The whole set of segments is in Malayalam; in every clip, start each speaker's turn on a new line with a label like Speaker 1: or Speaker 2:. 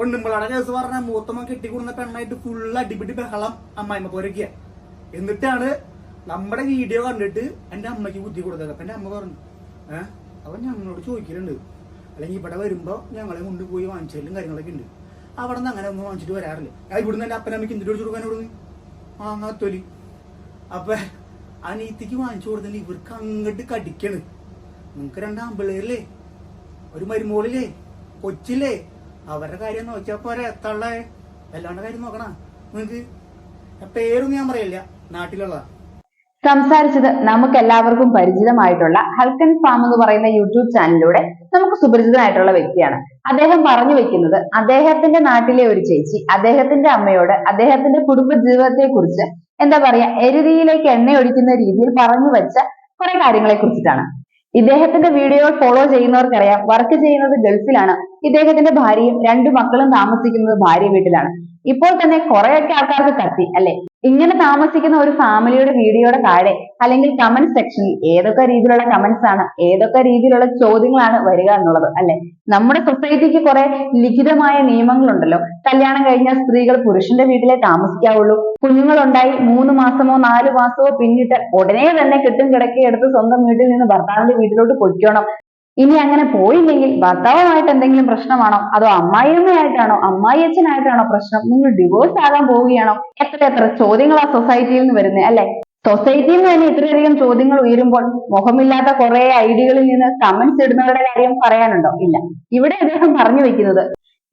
Speaker 1: പെണ്ണുമ്പിളാടെ കേസ് പറഞ്ഞ മൂത്തമ്മ കെട്ടിക്കൂടുന്ന പെണ്ണായിട്ട് ഫുൾ അടിപിടി ബഹളം അമ്മായിമ്മ പോരൊക്കെയാ. എന്നിട്ടാണ് നമ്മുടെ വീഡിയോ കണ്ടിട്ട് എന്റെ അമ്മയ്ക്ക് ബുദ്ധി കൊടുത്തത്. അപ്പൊ എന്റെ അമ്മ പറഞ്ഞു ഏഹ് അവൻ ഞങ്ങളോട് ചോദിക്കലുണ്ട്. അല്ലെങ്കിൽ ഇവിടെ വരുമ്പോ ഞങ്ങളെ കൊണ്ടുപോയി വാങ്ങിച്ചാലും കാര്യങ്ങളൊക്കെ ഉണ്ട്. അവിടെ നിന്ന് അങ്ങനെ ഒന്നും വാങ്ങിച്ചിട്ട് വരാറില്ല. ഞാൻ ഇവിടുന്ന് എന്റെ അപ്പനമ്മയ്ക്ക് എന്തിട്ട് കൊടുത്തു കൊടുക്കാൻ ഇവിടുന്ന്? മാങ്ങാത്തൊലി അപ്പൊ ആ നീത്തിക്ക് വാങ്ങിച്ചു കൊടുത്തില്ല ഇവർക്ക് അങ്ങോട്ട് കടിക്കണ്. നിങ്ങക്ക് രണ്ട് പിള്ളേരില്ലേ ഒരു മരുമോളില്ലേ? കൊച്ചില്ലേ? അവരുടെ കാര്യം നോക്കിയാ പോരെ എത്തള്ളേ എല്ലാവരുടെ കാര്യം നോക്കണ. നിങ്ങക്ക് പേരൊന്നും ഞാൻ പറയില്ല നാട്ടിലുള്ള
Speaker 2: സംസാരിച്ചത് നമുക്ക് എല്ലാവർക്കും പരിചിതമായിട്ടുള്ള ഹൽക്കൻ ഫാം എന്ന് പറയുന്ന യൂട്യൂബ് ചാനലിലൂടെ നമുക്ക് സുപരിചിതനായിട്ടുള്ള വ്യക്തിയാണ്. അദ്ദേഹം പറഞ്ഞു വെക്കുന്നത് അദ്ദേഹത്തിന്റെ നാട്ടിലെ ഒരു ചേച്ചി അദ്ദേഹത്തിന്റെ അമ്മയോട് അദ്ദേഹത്തിന്റെ കുടുംബ ജീവിതത്തെ കുറിച്ച് എന്താ പറയാ എരുതിയിലേക്ക് എണ്ണയൊഴിക്കുന്ന രീതിയിൽ പറഞ്ഞു വെച്ച കുറെ കാര്യങ്ങളെ കുറിച്ചിട്ടാണ് ഇദ്ദേഹത്തിന്റെ വീഡിയോ ഫോളോ ചെയ്യുന്നവർക്കറിയാം. വർക്ക് ചെയ്യുന്നത് ഗൾഫിലാണ്. ഇദ്ദേഹത്തിന്റെ ഭാര്യയും രണ്ടു മക്കളും താമസിക്കുന്നത് ഭാര്യ വീട്ടിലാണ്. ഇപ്പോൾ തന്നെ കുറെയൊക്കെ ആൾക്കാർക്ക് കത്തി അല്ലെ? ഇങ്ങനെ താമസിക്കുന്ന ഒരു ഫാമിലിയുടെ വീഡിയോയുടെ താഴെ അല്ലെങ്കിൽ കമന്റ് സെക്ഷനിൽ ഏതൊക്കെ രീതിയിലുള്ള കമന്റ്സ് ആണ് ഏതൊക്കെ രീതിയിലുള്ള ചോദ്യങ്ങളാണ് വരിക എന്നുള്ളത് അല്ലെ? നമ്മുടെ സൊസൈറ്റിക്ക് കുറെ ലിഖിതമായ നിയമങ്ങളുണ്ടല്ലോ. കല്യാണം കഴിഞ്ഞ സ്ത്രീകൾ പുരുഷന്റെ വീട്ടിലെ താമസിക്കാവുള്ളൂ. കുഞ്ഞുങ്ങളുണ്ടായി മൂന്ന് മാസമോ നാല് മാസമോ പിന്നിട്ട് ഉടനെ തന്നെ കെട്ടും കിടക്കയെടുത്ത് സ്വന്തം വീട്ടിൽ നിന്ന് ഭർത്താവിന്റെ വീട്ടിലോട്ട് പൊയ്ക്കണം. ഇനി അങ്ങനെ പോയില്ലെങ്കിൽ ഭർത്താവുമായിട്ട് എന്തെങ്കിലും പ്രശ്നമാണോ? അതോ അമ്മായിയമ്മയായിട്ടാണോ? അമ്മായി അച്ഛനായിട്ടാണോ പ്രശ്നം? നിങ്ങൾ ഡിവോഴ്സ് ആകാൻ പോവുകയാണോ? എത്ര എത്ര ചോദ്യങ്ങൾ ആ സൊസൈറ്റിയിൽ നിന്ന് വരുന്നത് അല്ലെ? സൊസൈറ്റിയിൽ നിന്ന് തന്നെ ഇത്രയധികം ചോദ്യങ്ങൾ ഉയരുമ്പോൾ മുഖമില്ലാത്ത കുറെ ഐഡികളിൽ നിന്ന് കമന്റ്സ് ഇടുന്നവരുടെ കാര്യം പറയാനുണ്ടോ? ഇല്ല. ഇവിടെ അദ്ദേഹം പറഞ്ഞു വെക്കുന്നത്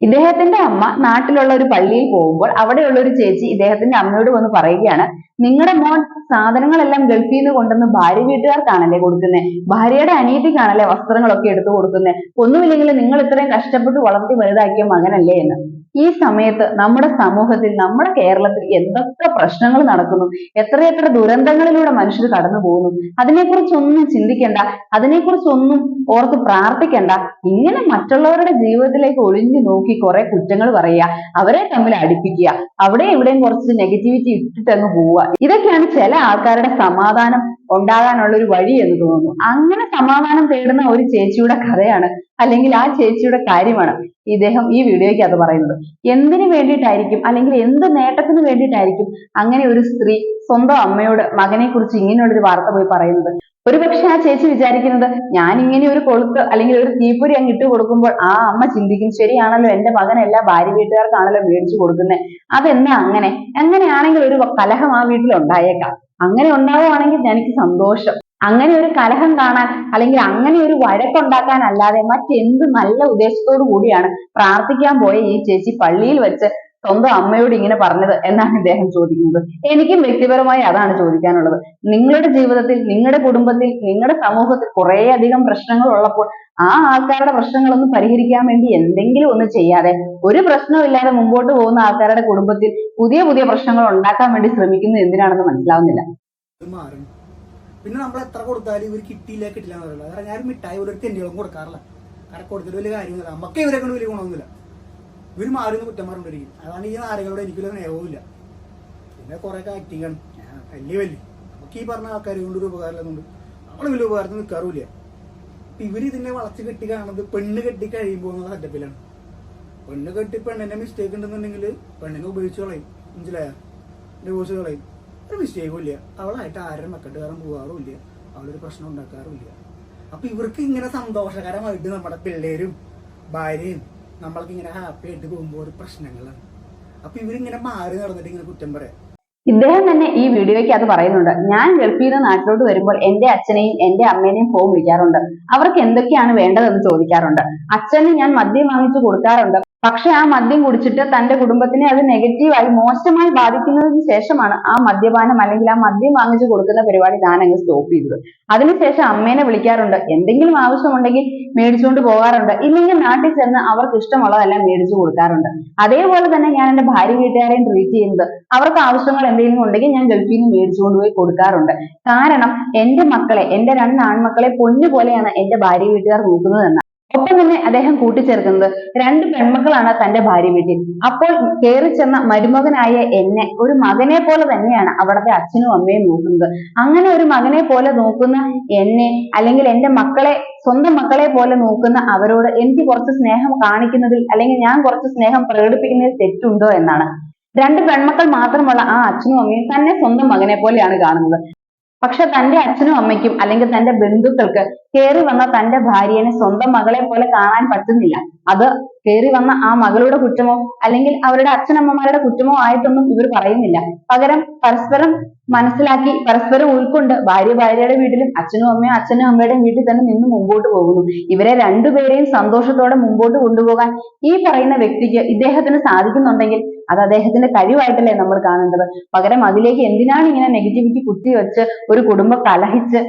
Speaker 2: ഇദ്ദേഹത്തിന്റെ അമ്മ നാട്ടിലുള്ള ഒരു പള്ളിയിൽ പോകുമ്പോൾ അവിടെയുള്ള ഒരു ചേച്ചി ഇദ്ദേഹത്തിന്റെ അമ്മയോട് വന്ന് പറയുകയാണ് നിങ്ങളുടെ മോൻ സാധനങ്ങളെല്ലാം ഗൾഫിൽ നിന്ന് കൊണ്ടുവന്ന് ഭാര്യ വീട്ടുകാർക്കാണല്ലേ കൊടുക്കുന്നത് ഭാര്യയുടെ അനീതിക്കാണല്ലേ വസ്ത്രങ്ങളൊക്കെ എടുത്തു കൊടുക്കുന്നത് ഒന്നുമില്ലെങ്കിൽ നിങ്ങൾ ഇത്രയും കഷ്ടപ്പെട്ട് വളർത്തി വലുതാക്കിയ മകനല്ലേ എന്ന്. ഈ സമയത്ത് നമ്മുടെ സമൂഹത്തിൽ നമ്മുടെ കേരളത്തിൽ എന്തൊക്കെ പ്രശ്നങ്ങൾ നടക്കുന്നു എത്രയെത്ര ദുരന്തങ്ങളിലൂടെ മനുഷ്യർ കടന്നു പോകുന്നു അതിനെക്കുറിച്ചൊന്നും ചിന്തിക്കേണ്ട അതിനെക്കുറിച്ചൊന്നും ഓർത്ത് പ്രാർത്ഥിക്കേണ്ട. ഇങ്ങനെ മറ്റുള്ളവരുടെ ജീവിതത്തിലേക്ക് ഒളിഞ്ഞു നോക്കി കുറെ കുറ്റങ്ങൾ പറയുക അവരെ തമ്മിൽ അടുപ്പിക്കുക അവിടെ ഇവിടെയും കുറച്ച് നെഗറ്റിവിറ്റി ഇട്ടിട്ട് അങ്ങ് പോവുക. ഇതൊക്കെയാണ് ചില ആൾക്കാരുടെ സമാധാനം. ഉണ്ടാകാനുള്ള ഒരു വഴി എന്ന് തോന്നുന്നു. അങ്ങനെ സമാധാനം തേടുന്ന ഒരു ചേച്ചിയുടെ കഥയാണ് അല്ലെങ്കിൽ ആ ചേച്ചിയുടെ കാര്യമാണ് ഇദ്ദേഹം ഈ വീഡിയോയ്ക്ക് അത് പറയുന്നത്. എന്തിനു വേണ്ടിയിട്ടായിരിക്കും അല്ലെങ്കിൽ എന്ത് നേട്ടത്തിന് വേണ്ടിയിട്ടായിരിക്കും അങ്ങനെ ഒരു സ്ത്രീ സ്വന്തം അമ്മയോട് മകനെ കുറിച്ച് ഇങ്ങനെയുള്ളൊരു വാർത്ത പോയി പറയുന്നത്? ഒരുപക്ഷെ ആ ചേച്ചി വിചാരിക്കുന്നത് ഞാൻ ഇങ്ങനെ ഒരു കൊളുത്ത് അല്ലെങ്കിൽ ഒരു തീപ്പൊരി അങ്ങ് ഇട്ട് കൊടുക്കുമ്പോൾ ആ അമ്മ ചിന്തിക്കും ശരിയാണല്ലോ എന്റെ മകൻ എല്ലാ ഭാര്യ വീട്ടുകാർക്കാണല്ലോ മേടിച്ചു കൊടുക്കുന്നത് അതെന്നാ അങ്ങനെ? എങ്ങനെയാണെങ്കിൽ ഒരു കലഹം ആ വീട്ടിൽ ഉണ്ടായേക്കാം അങ്ങനെ ഉണ്ടാവുകയാണെങ്കിൽ എനിക്ക് സന്തോഷം. അങ്ങനെ ഒരു കലഹം കാണാൻ അല്ലെങ്കിൽ അങ്ങനെ ഒരു വഴക്കുണ്ടാക്കാൻ അല്ലാതെ മറ്റെന്ത് നല്ല ഉദ്ദേശത്തോടു കൂടിയാണ് പ്രാർത്ഥിക്കാൻ പോയ ഈ ചേച്ചി പള്ളിയിൽ വെച്ച് സ്വന്തം അമ്മയോട് ഇങ്ങനെ പറഞ്ഞത് എന്നാണ് ഇദ്ദേഹം ചോദിക്കുന്നത്. എനിക്കും വ്യക്തിപരമായി അതാണ് ചോദിക്കാനുള്ളത്. നിങ്ങളുടെ ജീവിതത്തിൽ നിങ്ങളുടെ കുടുംബത്തിൽ നിങ്ങളുടെ സമൂഹത്തിൽ കുറേയധികം പ്രശ്നങ്ങൾ ഉള്ളപ്പോൾ ആ ആൾക്കാരുടെ പ്രശ്നങ്ങളൊന്നും പരിഹരിക്കാൻ വേണ്ടി എന്തെങ്കിലും ഒന്ന് ചെയ്യാതെ ഒരു പ്രശ്നവും ഇല്ലാതെ മുമ്പോട്ട് പോകുന്ന ആൾക്കാരുടെ കുടുംബത്തിൽ പുതിയ പുതിയ പ്രശ്നങ്ങൾ ഉണ്ടാക്കാൻ വേണ്ടി ശ്രമിക്കുന്നത് എന്തിനാണെന്ന് മനസ്സിലാവുന്നില്ല.
Speaker 1: പിന്നെ നമ്മൾ എത്ര കൊടുത്താലും ഇവർ കിട്ടിയില്ല കിട്ടില്ല കാരണം ഞാൻ മിഠായി ഒരു തെണ്ടികളും കൊടുക്കാറില്ല. കാരണം കൊടുത്തിട്ട് വലിയ കാര്യമൊന്നുമില്ല. നമുക്ക് ഇവരെ കൊണ്ട് വലിയ ഗുണമൊന്നുമില്ല. ഇവർ മാറി കുറ്റം പറഞ്ഞിരിക്കും അതാണ് ഈ നാരകളോട് എനിക്കൊരു നേവില്ല പിന്നെ കുറെ ആക്ടിങ് ആണ്. വലിയ വലിയ. നമുക്ക് ഈ പറഞ്ഞ ആൾക്കാർ കൊണ്ട് ഒരു ഉപകാരമില്ലെന്നുണ്ട് നമ്മൾ വലിയ ഉപകാരത്തിൽ നിൽക്കാറില്ല ഇവർ ഇതിനെ വളച്ച് കെട്ടി കാണുന്നത് പെണ്ണ് കെട്ടി കഴിയുമ്പോൾ എന്നുള്ള സെറ്റപ്പിലാണ് പെണ്ണ് കെട്ടി പെണ്ണിന്റെ മിസ്റ്റേക്ക് ഉണ്ടെന്നുണ്ടെങ്കിൽ പെണ്ണിനെ ഉപയോഗിച്ച് കളയും. മനസ്സിലായ? ഡിവോഴ്സ് കളയും. ഒരു മിസ്റ്റേക്കും ഇല്ല. അവളായിട്ട് ആരും മെക്കെട്ടുകാരൻ പോകാറുമില്ല അവളൊരു പ്രശ്നം ഉണ്ടാക്കാറുമില്ല അപ്പൊ ഇവർക്ക് ഇങ്ങനെ സന്തോഷകരമായിട്ട് നമ്മുടെ പിള്ളേരും ഭാര്യയും നമ്മൾക്ക് ഇങ്ങനെ ഹാപ്പി ആയിട്ട് പോകുമ്പോൾ ഒരു പ്രശ്നങ്ങളാണ്. അപ്പൊ ഇവരിങ്ങനെ മാറി നടന്നിട്ട് ഇങ്ങനെ കുറ്റം പറയാം.
Speaker 2: ഇദ്ദേഹം തന്നെ ഈ വീഡിയോയ്ക്ക് അത് പറയുന്നുണ്ട്. ഞാൻ ഗൾഫിൽ നിന്ന് നാട്ടിലോട്ട് വരുമ്പോൾ എന്റെ അച്ഛനെയും എന്റെ അമ്മേനെയും ഫോൺ വിളിക്കാറുണ്ട്. അവർക്ക് എന്തൊക്കെയാണ് വേണ്ടതെന്ന് ചോദിക്കാറുണ്ട്. അച്ഛന് ഞാൻ മദ്യം വാങ്ങിച്ചു കൊടുക്കാറുണ്ട്. പക്ഷെ ആ മദ്യം കുടിച്ചിട്ട് തന്റെ കുടുംബത്തിനെ അത് നെഗറ്റീവായി മോശമായി ബാധിക്കുന്നതിന് ശേഷമാണ് ആ മദ്യപാനം അല്ലെങ്കിൽ ആ മദ്യം വാങ്ങിച്ചു കൊടുക്കുന്ന പരിപാടി താൻ അങ്ങ് സ്റ്റോപ്പ് ചെയ്തത് അതിനുശേഷം അമ്മേനെ വിളിക്കാറുണ്ട് എന്തെങ്കിലും ആവശ്യമുണ്ടെങ്കിൽ മേടിച്ചുകൊണ്ട് പോകാറുണ്ട്. ഇല്ലെങ്കിൽ നാട്ടിൽ ചെന്ന് അവർക്ക് ഇഷ്ടമുള്ളതെല്ലാം മേടിച്ചു കൊടുക്കാറുണ്ട്. അതേപോലെ തന്നെ ഞാൻ എന്റെ ഭാര്യ വീട്ടുകാരെയും ട്രീറ്റ് ചെയ്യുന്നത് അവർക്ക് ആവശ്യങ്ങൾ എന്തെങ്കിലും ഉണ്ടെങ്കിൽ ഞാൻ ഗൾഫിൽ നിന്ന് മേടിച്ചു കൊണ്ടുപോയി കൊടുക്കാറുണ്ട്. കാരണം എന്റെ മക്കളെ എന്റെ രണ്ട് ആൺമക്കളെ പൊന്നുപോലെയാണ് എന്റെ ഭാര്യ വീട്ടുകാർ നോക്കുന്നത് ഒപ്പം തന്നെ അദ്ദേഹം കൂട്ടിച്ചേർക്കുന്നത് രണ്ട് പെൺമക്കളാണ് തന്റെ ഭാര്യ വീട്ടിൽ. അപ്പോൾ കയറി ചെന്ന മരുമകനായ എന്നെ ഒരു മകനെ പോലെ തന്നെയാണ് അവിടുത്തെ അച്ഛനും അമ്മയും നോക്കുന്നത്. അങ്ങനെ ഒരു മകനെ പോലെ നോക്കുന്ന എന്നെ അല്ലെങ്കിൽ എന്റെ മക്കളെ സ്വന്തം മക്കളെ പോലെ നോക്കുന്ന അവരോട് എനിക്ക് കുറച്ച് സ്നേഹം കാണിക്കുന്നതിൽ അല്ലെങ്കിൽ ഞാൻ കുറച്ച് സ്നേഹം പ്രകടിപ്പിക്കുന്നതിൽ തെറ്റുണ്ടോ എന്നാണ്. രണ്ട് പെൺമക്കൾ മാത്രമുള്ള ആ അച്ഛനും അമ്മയും തന്നെ സ്വന്തം മകനെ പോലെയാണ് കാണുന്നത്. പക്ഷെ തന്റെ അച്ഛനും അമ്മയ്ക്കും അല്ലെങ്കിൽ തന്റെ ബന്ധുക്കൾക്ക് കയറി വന്ന തന്റെ ഭാര്യനെ സ്വന്തം മകളെ പോലെ കാണാൻ പറ്റുന്നില്ല. അത് കയറി വന്ന ആ മകളുടെ കുറ്റമോ അല്ലെങ്കിൽ അവരുടെ അച്ഛനമ്മമാരുടെ കുറ്റമോ ആയിട്ടൊന്നും ഇവർ പറയുന്നില്ല. പകരം പരസ്പരം മനസ്സിലാക്കി പരസ്പരം ഉൾക്കൊണ്ട് ഭാര്യ ഭാര്യയുടെ വീട്ടിലും അച്ഛനും അമ്മയും അച്ഛനും അമ്മയുടെയും വീട്ടിൽ തന്നെ നിന്ന് മുമ്പോട്ട് പോകുന്നു. ഇവരെ രണ്ടുപേരെയും സന്തോഷത്തോടെ മുമ്പോട്ട് കൊണ്ടുപോകാൻ ഈ പറയുന്ന വ്യക്തിക്ക് ഇദ്ദേഹത്തിന് സാധിക്കുന്നുണ്ടെങ്കിൽ അത് അദ്ദേഹത്തിന്റെ കഴിവായിട്ടല്ലേ നമ്മൾ കാണേണ്ടത് പകരം അതിലേക്ക് എന്തിനാണ് ഇങ്ങനെ നെഗറ്റിവിറ്റി കുത്തിവെച്ച് ഒരു കുടുംബം കലഹിച്ച്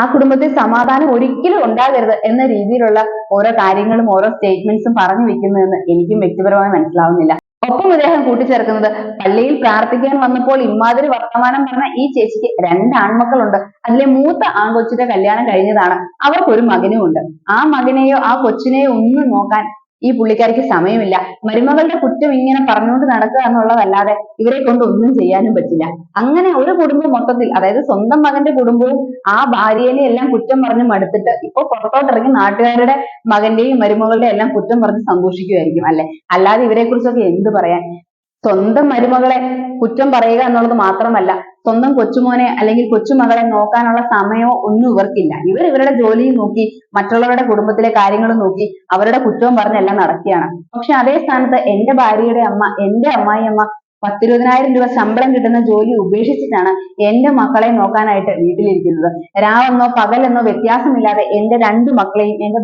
Speaker 2: ആ കുടുംബത്തിൽ സമാധാനം ഒരിക്കലും ഉണ്ടാകരുത് എന്ന രീതിയിലുള്ള ഓരോ കാര്യങ്ങളും ഓരോ സ്റ്റേറ്റ്മെന്റ്സും പറഞ്ഞു വെക്കുന്നതെന്ന് എനിക്കും വ്യക്തിപരമായി മനസ്സിലാവുന്നില്ല. ഒപ്പം അദ്ദേഹം കൂട്ടിച്ചേർക്കുന്നത് പള്ളിയിൽ പ്രാർത്ഥിക്കാൻ വന്നപ്പോൾ ഇമാതിരി വർത്തമാനം പറഞ്ഞ ഈ ചേച്ചിക്ക് രണ്ട് ആൺമക്കളുണ്ട്. അതിലെ മൂത്ത ആൺകൊച്ചിന്റെ കല്യാണം കഴിഞ്ഞതാണ്. അവർക്ക് ഒരു മകനും ഉണ്ട് ആ മകനെയോ ആ കൊച്ചിനെയോ ഒന്നും നോക്കാൻ ഈ പുള്ളിക്കാരിക്ക് സമയമില്ല. മരുമകളുടെ കുറ്റം ഇങ്ങനെ പറഞ്ഞുകൊണ്ട് നടക്കുക എന്നുള്ളതല്ലാതെ ഇവരെ കൊണ്ട് ഒന്നും ചെയ്യാനും പറ്റില്ല. അങ്ങനെ ഒരു കുടുംബം മൊത്തത്തിൽ അതായത് സ്വന്തം മകന്റെ കുടുംബവും ആ ഭാര്യനെ എല്ലാം കുറ്റം പറഞ്ഞ് മടുത്തിട്ട് ഇപ്പൊ പുറത്തോട്ടിറങ്ങി നാട്ടുകാരുടെ മകന്റെയും മരുമകളുടെ എല്ലാം കുറ്റം പറഞ്ഞ് സന്തോഷിക്കുമായിരിക്കും അല്ലെ? അല്ലാതെ ഇവരെ കുറിച്ചൊക്കെ എന്ത് പറയാൻ? സ്വന്തം മരുമകളെ കുറ്റം പറയുക എന്നുള്ളത് മാത്രമല്ല സ്വന്തം കൊച്ചുമോനെ അല്ലെങ്കിൽ കൊച്ചുമകളെ നോക്കാനുള്ള സമയമോ ഒന്നും ഇവർക്കില്ല. ഇവർ ഇവരുടെ ജോലിയും നോക്കി മറ്റുള്ളവരുടെ കുടുംബത്തിലെ കാര്യങ്ങളും നോക്കി അവരുടെ കുറ്റവും പറഞ്ഞെല്ലാം നടക്കുകയാണ്. പക്ഷെ അതേ സ്ഥാനത്ത് എന്റെ ഭാര്യയുടെ അമ്മ എന്റെ അമ്മായിയമ്മ പത്തിരുപതിനായിരം രൂപ ശമ്പളം കിട്ടുന്ന ജോലി ഉപേക്ഷിച്ചിട്ടാണ് എന്റെ മക്കളെ നോക്കാനായിട്ട് വീട്ടിലിരിക്കുന്നത്. രാവെന്നോ പകലെന്നോ വ്യത്യാസമില്ലാതെ എന്റെ രണ്ട് മക്കളെയും എന്റെ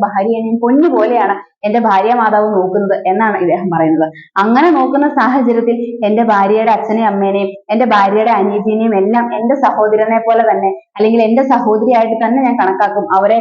Speaker 2: പൊന്നു പോലെയാണ് എന്റെ ഭാര്യ മാതാവ് നോക്കുന്നത് എന്നാണ് ഇദ്ദേഹം പറയുന്നത്. അങ്ങനെ നോക്കുന്ന സാഹചര്യത്തിൽ എന്റെ ഭാര്യയുടെ അച്ഛനെയും അമ്മേനെയും എന്റെ ഭാര്യയുടെ അനിയത്തിനെയും എല്ലാം എന്റെ സഹോദരനെ പോലെ തന്നെ അല്ലെങ്കിൽ എന്റെ സഹോദരിയായിട്ട് തന്നെ ഞാൻ കണക്കാക്കും. അവരെ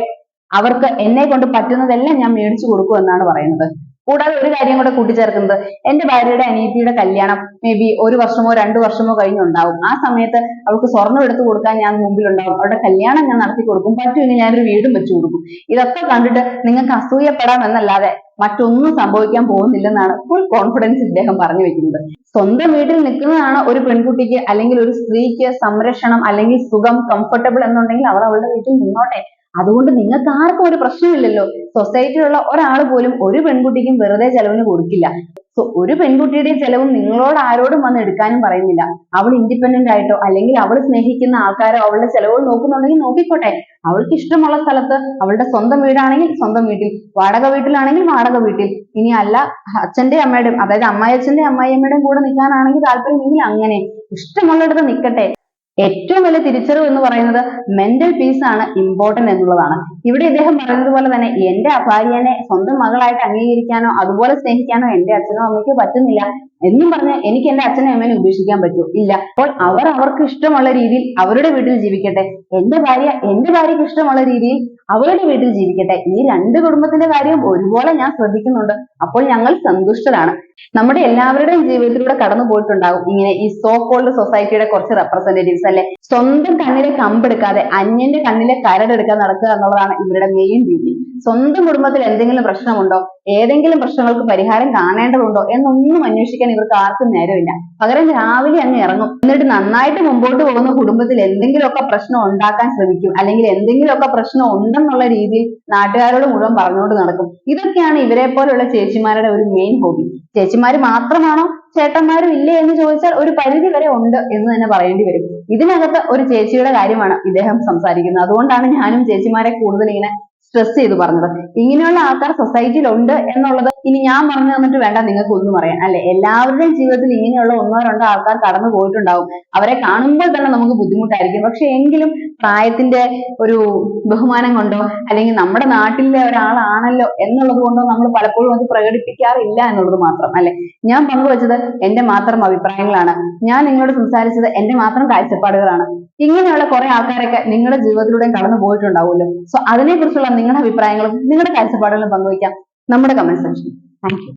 Speaker 2: അവർക്ക് എന്നെ കൊണ്ട് പറ്റുന്നതെല്ലാം ഞാൻ മേടിച്ചു കൊടുക്കും എന്നാണ് പറയുന്നത്. കൂടാതെ ഒരു കാര്യം കൂടെ കൂട്ടിച്ചേർക്കുന്നത്. എന്റെ ഭാര്യയുടെ അനിയത്തിയുടെ കല്യാണം മേ ബി ഒരു വർഷമോ രണ്ടു വർഷമോ കഴിഞ്ഞുണ്ടാവും. ആ സമയത്ത് അവൾക്ക് സ്വർണം എടുത്തു കൊടുക്കാൻ ഞാൻ മുമ്പിലുണ്ടാവും. അവളുടെ കല്യാണം ഞാൻ നടത്തി കൊടുക്കും. പറ്റുമെങ്കിൽ ഞാനൊരു വീടും വെച്ചു കൊടുക്കും. ഇതൊക്കെ കണ്ടിട്ട് നിങ്ങൾക്ക് അസൂയപ്പെടാം എന്നല്ലാതെ മറ്റൊന്നും സംഭവിക്കാൻ പോകുന്നില്ലെന്നാണ് ഫുൾ കോൺഫിഡൻസ് ഇദ്ദേഹം പറഞ്ഞു വെക്കുന്നത്. സ്വന്തം വീട്ടിൽ നിൽക്കുന്നതാണ് ഒരു പെൺകുട്ടിക്ക് അല്ലെങ്കിൽ ഒരു സ്ത്രീക്ക് സംരക്ഷണം അല്ലെങ്കിൽ സുഖം കംഫർട്ടബിൾ എന്നുണ്ടെങ്കിൽ അവർ അവളുടെ വീട്ടിൽ നിന്നോട്ടെ അതുകൊണ്ട് നിങ്ങൾക്ക് ആർക്കും ഒരു പ്രശ്നമില്ലല്ലോ. സൊസൈറ്റിയിലുള്ള ഒരാൾ പോലും ഒരു പെൺകുട്ടിക്കും വെറുതെ ചെലവിന് കൊടുക്കില്ല. സോ ഒരു പെൺകുട്ടിയുടെയും ചെലവും നിങ്ങളോട് ആരോടും വന്ന് എടുക്കാനും പറയുന്നില്ല. അവൾ ഇൻഡിപെൻഡന്റ് ആയിട്ടോ അല്ലെങ്കിൽ അവൾ സ്നേഹിക്കുന്ന ആൾക്കാരോ അവളുടെ ചെലവുകൾ നോക്കുന്നുണ്ടെങ്കിൽ നോക്കിക്കോട്ടെ. അവൾക്ക് ഇഷ്ടമുള്ള സ്ഥലത്ത് അവളുടെ സ്വന്തം വീടാണെങ്കിൽ സ്വന്തം വീട്ടിൽ വാടക വീട്ടിലാണെങ്കിൽ വാടക വീട്ടിൽ. ഇനി അല്ല അച്ഛന്റെ അമ്മയുടെയും അതായത് അമ്മായച്ഛന്റെ അമ്മായിയമ്മയുടെയും കൂടെ നിൽക്കാനാണെങ്കിൽ താല്പര്യമെങ്കിൽ അങ്ങനെ. ഇഷ്ടമുള്ളിടത്ത് നിൽക്കട്ടെ. ഏറ്റവും വലിയ തിരിച്ചറിവ് എന്ന് പറയുന്നത് മെന്റൽ പീസ് ആണ് ഇമ്പോർട്ടന്റ് എന്നുള്ളതാണ്. ഇവിടെ ഇദ്ദേഹം പറയുന്നത് പോലെ തന്നെ എന്റെ ഭാര്യനെ സ്വന്തം മകളായിട്ട് അംഗീകരിക്കാനോ അതുപോലെ സ്നേഹിക്കാനോ എന്റെ അച്ഛനോ അമ്മയ്ക്കോ പറ്റുന്നില്ല എന്നും പറഞ്ഞ് എനിക്ക് എന്റെ അച്ഛനും അമ്മേനെ ഉപേക്ഷിക്കാൻ പറ്റൂ. ഇല്ല. അപ്പോൾ അവർ അവർക്ക് ഇഷ്ടമുള്ള രീതിയിൽ അവരുടെ വീട്ടിൽ ജീവിക്കട്ടെ. എന്റെ ഭാര്യ എന്റെ ഭാര്യക്ക് ഇഷ്ടമുള്ള രീതിയിൽ അവരുടെ വീട്ടിൽ ജീവിക്കട്ടെ. ഈ രണ്ട് കുടുംബത്തിന്റെ കാര്യം ഒരുപോലെ ഞാൻ ശ്രദ്ധിക്കുന്നുണ്ട്. അപ്പോൾ ഞങ്ങൾ സന്തുഷ്ടരാണ്. നമ്മുടെ എല്ലാവരുടെയും ജീവിതത്തിലൂടെ കടന്നു പോയിട്ടുണ്ടാകും. ഇങ്ങനെ ഈ സോ കോൾഡ് സൊസൈറ്റിയുടെ കുറച്ച് റെപ്രസെന്റേറ്റീവ്സ് അല്ലെ? സ്വന്തം കണ്ണിലെ കമ്പെടുക്കാതെ അന്യന്റെ കണ്ണിലെ കരടെടുക്കാൻ നടക്കുക എന്നുള്ളതാണ് ഇവരുടെ മെയിൻ ഡ്യൂട്ടി സ്വന്തം കുടുംബത്തിൽ എന്തെങ്കിലും പ്രശ്നമുണ്ടോ? ഏതെങ്കിലും പ്രശ്നങ്ങൾക്ക് പരിഹാരം കാണേണ്ടതുണ്ടോ എന്നൊന്നും അന്വേഷിക്കാൻ ഇവർക്ക് ആർക്കും നേരമില്ല. പകരം രാവിലെ അങ്ങ് ഇറങ്ങും. എന്നിട്ട് നന്നായിട്ട് മുമ്പോട്ട് പോകുന്ന കുടുംബത്തിൽ എന്തെങ്കിലുമൊക്കെ പ്രശ്നം ഉണ്ടാക്കാൻ ശ്രമിക്കും. അല്ലെങ്കിൽ എന്തെങ്കിലുമൊക്കെ പ്രശ്നം ഉണ്ടെന്നുള്ള രീതിയിൽ നാട്ടുകാരോട് മുഴുവൻ പറഞ്ഞുകൊണ്ട് നടക്കും. ഇതൊക്കെയാണ് ഇവരെ പോലുള്ള ചേച്ചിമാരുടെ ഒരു മെയിൻ ഹോബി ചേച്ചിമാർ മാത്രമാണോ? ചേട്ടന്മാരും ഇല്ലേ എന്ന് ചോദിച്ചാൽ ഒരു പരിധി വരെ ഉണ്ട് എന്ന് തന്നെ പറയേണ്ടി വരും. ഇതിനകത്ത് ഒരു ചേച്ചിയുടെ കാര്യമാണ് ഇദ്ദേഹം സംസാരിക്കുന്നത്. അതുകൊണ്ടാണ് ഞാനും ചേച്ചിമാരെ കൂടുതൽ ഇങ്ങനെ സ്ട്രെസ് ചെയ്ത് പറഞ്ഞത്. ഇങ്ങനെയുള്ള ആൾക്കാർ സൊസൈറ്റിയിൽ ഉണ്ട് എന്നുള്ളത് ഇനി ഞാൻ പറഞ്ഞു തന്നിട്ട് വേണ്ട നിങ്ങൾക്ക് ഒന്നും പറയാൻ അല്ലെ? എല്ലാവരുടെയും ജീവിതത്തിൽ ഇങ്ങനെയുള്ള ഒന്നോ രണ്ടോ ആൾക്കാർ കടന്നു പോയിട്ടുണ്ടാവും. അവരെ കാണുമ്പോൾ തന്നെ നമുക്ക് ബുദ്ധിമുട്ടായിരിക്കും. പക്ഷെ എങ്കിലും പ്രായത്തിന്റെ ഒരു ബഹുമാനം കൊണ്ടോ അല്ലെങ്കിൽ നമ്മുടെ നാട്ടിലെ ഒരാളാണല്ലോ എന്നുള്ളത് കൊണ്ടോ നമ്മൾ പലപ്പോഴും അത് പ്രകടിപ്പിക്കാറില്ല എന്നുള്ളത് മാത്രം. അല്ലെ? ഞാൻ പങ്കുവച്ചത് എന്റെ മാത്രം അഭിപ്രായങ്ങളാണ്. ഞാൻ നിങ്ങളോട് സംസാരിച്ചത് എന്റെ മാത്രം കാഴ്ചപ്പാടുകളാണ്. ഇങ്ങനെയുള്ള കുറെ ആൾക്കാരൊക്കെ നിങ്ങളുടെ ജീവിതത്തിലൂടെ കടന്നു പോയിട്ടുണ്ടാവുമല്ലോ. സോ അതിനെക്കുറിച്ചുള്ള നിങ്ങളുടെ അഭിപ്രായങ്ങളും നിങ്ങളുടെ കാഴ്ചപ്പാടുകളും പങ്കുവയ്ക്കാം. നമ്മുടെ കമന്റ് സെക്ഷനിൽ താങ്ക്